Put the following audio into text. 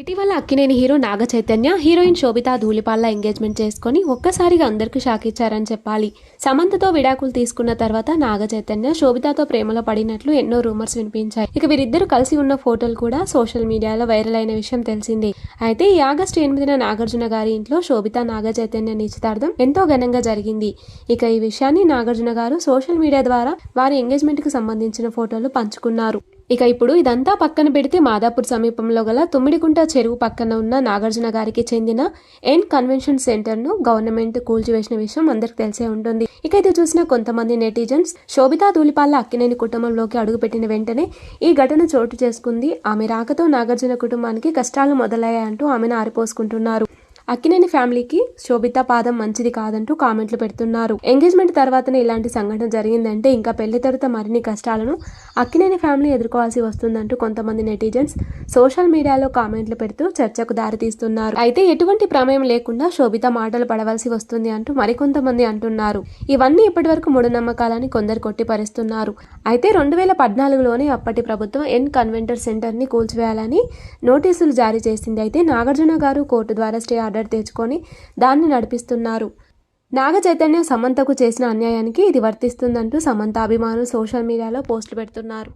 ఇటీవల Akkineni hero Naga Chaitanya heroine Sobhita Dhulipala engagement చేసుకుని ఒక్కసారిగా అందరికీ షాక్ ఇచ్చారని చెప్పాలి. సమంతతో విడాకులు తీసుకున్న తర్వాత నాగ చైతన్య శోభితతో ప్రేమలో పడినట్లు ఎన్నో రూమర్స్ వినిపించాయి. ఇక వీరిద్దరు కలిసి ఉన్న ఫోటోలు కూడా సోషల్ మీడియాలో వైరల్ అయిన విషయం తెలిసిందే. అయితే ఈ ఆగస్టు ఎనిమిదిన నాగార్జున గారి ఇంట్లో శోభిత నాగ చైతన్య నిశ్చితార్థం ఎంతో ఘనంగా జరిగింది. ఇక ఈ విషయాన్ని నాగార్జున గారు సోషల్ మీడియా ద్వారా వారి ఎంగేజ్మెంట్కు సంబంధించిన ఫోటోలు పంచుకున్నారు. ఇక ఇప్పుడు ఇదంతా పక్కన పెడితే మాదాపూర్ సమీపంలో గల తుమ్మిడికుంట చెరువు పక్కన ఉన్న నాగార్జున గారికి చెందిన ఎన్ కన్వెన్షన్ సెంటర్ను గవర్నమెంట్ కూల్చివేసిన విషయం అందరికి తెలిసే ఉంటుంది. ఇక ఇది చూసిన కొంతమంది నెటిజన్స్ శోభితా ధూళిపాల్ల అక్కినేని కుటుంబంలోకి అడుగుపెట్టిన వెంటనే ఈ ఘటన చోటు చేసుకుంది. ఆమె రాకతో నాగార్జున కుటుంబానికి కష్టాలు మొదలయ్యాయంటూ ఆమెను ఆరిపోసుకుంటున్నారు. అక్కినేని ఫ్యామిలీకి శోభిత పాదం మంచిది కాదంటూ కామెంట్లు పెడుతున్నారు. ఎంగేజ్మెంట్ తర్వాతనే ఇలాంటి సంఘటన జరిగిందంటే ఇంకా పెళ్ళి తర్వాత మరిన్ని కష్టాలను అక్కినేని ఫ్యామిలీ ఎదుర్కోవాల్సి వస్తుందంటూ కొంతమంది నెటిజన్స్ సోషల్ మీడియాలో కామెంట్లు పెడుతూ చర్చకు దారితీస్తున్నారు. అయితే ఎటువంటి ప్రమేయం లేకుండా శోభిత మాటలు పడవలసి వస్తుంది అంటూ మరికొంతమంది అంటున్నారు. ఇవన్నీ ఇప్పటివరకు మూఢనమ్మకాలని కొందరు కొట్టిపరుస్తున్నారు. అయితే రెండు వేల పద్నాలుగులోనే అప్పటి ప్రభుత్వం ఎన్ కన్వెంటర్ సెంటర్ని కూల్చివేయాలని నోటీసులు జారీ చేసింది. అయితే నాగార్జున గారు కోర్టు ద్వారా స్టే ఆర్డర్ తెచ్చుకొని దాన్ని నడిపిస్తున్నారు. నాగ చైతన్య సమంతకు చేసిన అన్యాయానికి ఇది వర్తిస్తుందంటూ సమంత అభిమానులు సోషల్ మీడియాలో పోస్టులు పెడుతున్నారు.